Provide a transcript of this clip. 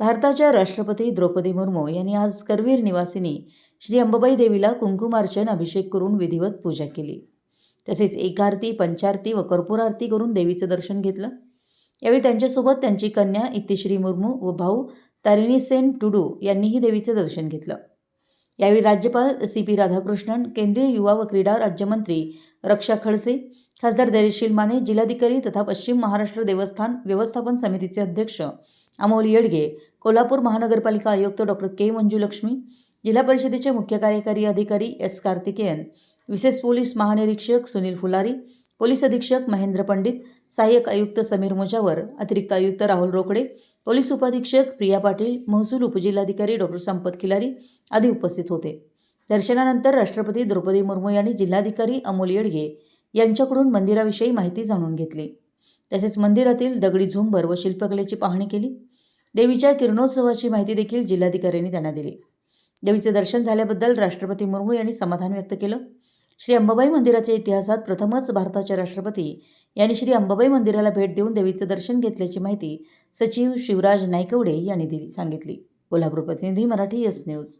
भारताच्या राष्ट्रपती द्रौपदी मुर्मू यांनी आज करवीर निवासिनी श्री अंबाबाई देवीला कुंकुमार्चन अभिषेक करून विधिवत पूजा केली. तसेच एकारती पंचारती व कर्पूरारती करून देवीचं दर्शन घेतलं. यावेळी त्यांच्यासोबत त्यांची कन्या इतिश्री मुर्मू व भाऊ तारिणी सेन टुडू यांनीही देवीचं दर्शन घेतलं. यावेळी राज्यपाल सी पी राधाकृष्णन केंद्रीय युवा व क्रीडा राज्यमंत्री रक्षा खडसे खासदार धैर्यशील माने जिल्हाधिकारी तथा पश्चिम महाराष्ट्र देवस्थान व्यवस्थापन समितीचे अध्यक्ष अमोल येडगे कोल्हापूर महानगरपालिका आयुक्त डॉक्टर के मंजुलक्ष्मी जिल्हा परिषदेचे मुख्य कार्यकारी अधिकारी एस कार्तिकेयन विशेष पोलीस महानिरीक्षक सुनील फुलारी पोलीस अधीक्षक महेंद्र पंडित सहाय्यक आयुक्त समीर मोजावर अतिरिक्त आयुक्त राहुल रोकडे पोलीस उपाधीक्षक प्रिया पाटील महसूल उपजिल्हाधिकारी डॉक्टर संपत खिलारी आदी उपस्थित होते. दर्शनानंतर राष्ट्रपती द्रौपदी मुर्मू यांनी जिल्हाधिकारी अमोल येडगे यांच्याकडून मंदिराविषयी माहिती जाणून घेतली. तसेच मंदिरातील दगडी झुंबर व शिल्पकलेची पाहणी केली. देवीच्या किरणोत्सवाची माहिती देखील जिल्हाधिकाऱ्यांनी त्यांना दिली. देवीचे दर्शन झाल्याबद्दल राष्ट्रपती मुर्मू यांनी समाधान व्यक्त केलं. श्री अंबाबाई मंदिराच्या इतिहासात प्रथमच भारताचे राष्ट्रपती यांनी श्री अंबाबाई मंदिराला भेट देऊन देवीचं दर्शन घेतल्याची माहिती सचिव शिवराज नायकवडे यांनी दिली सांगितली. कोल्हापूर प्रतिनिधी मराठी यस न्यूज